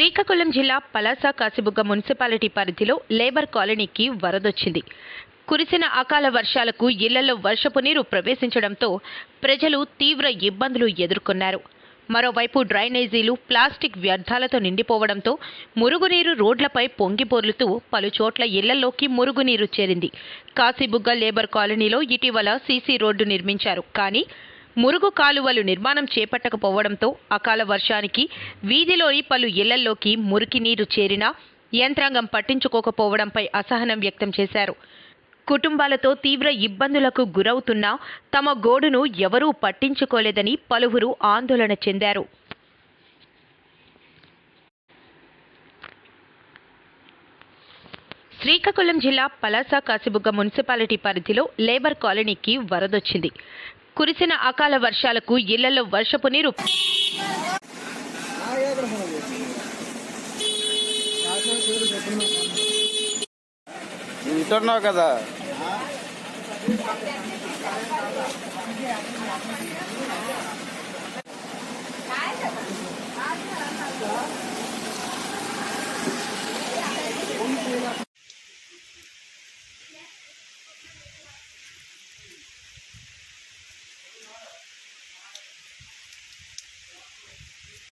శ్రీకాకుళం జిల్లా పలాస కాసిబుగ్గ మున్సిపాలిటీ పరిధిలో లేబర్ కాలనీకి వరదొచ్చింది. కురిసిన అకాల వర్షాలకు ఇళ్ళలో వర్షపు నీరు ప్రవేశించడంతో ప్రజలు తీవ్ర ఇబ్బందులు ఎదుర్కొన్నారు. మరోవైపు డ్రైనేజీలు ప్లాస్టిక్ వ్యర్థాలతో నిండిపోవడంతో మురుగునీరు రోడ్లపై పొంగిపోర్లుతూ పలుచోట్ల ఇళ్ళలోకి మురుగునీరు చేరింది. కాశీబుగ్గ లేబర్ కాలనీలో ఇటీవల సీసీ రోడ్డు నిర్మించారు. కానీ మురుగు కాలువలు నిర్మాణం చేపట్టకపోవడంతో అకాల వర్షానికి వీధిలోని పలు ఇళ్ళల్లోకి మురికి నీరు చేరినా యంత్రాంగం పట్టించుకోకపోవడంపై అసహనం వ్యక్తం చేశారు. కుటుంబాలతో తీవ్ర ఇబ్బందులకు గురవుతున్నా తమ గోడును ఎవరూ పట్టించుకోలేదని పలువురు ఆందోళన చెందారు. శ్రీకాకుళం జిల్లా పలాస కాసిబుగ్గ మున్సిపాలిటీ పరిధిలో లేబర్ కాలనీకి వరదొచ్చింది. కురిసిన అకాల వర్షాలకు ఇళ్ళలో వర్షపు నీరు వింటున్నావు కదా?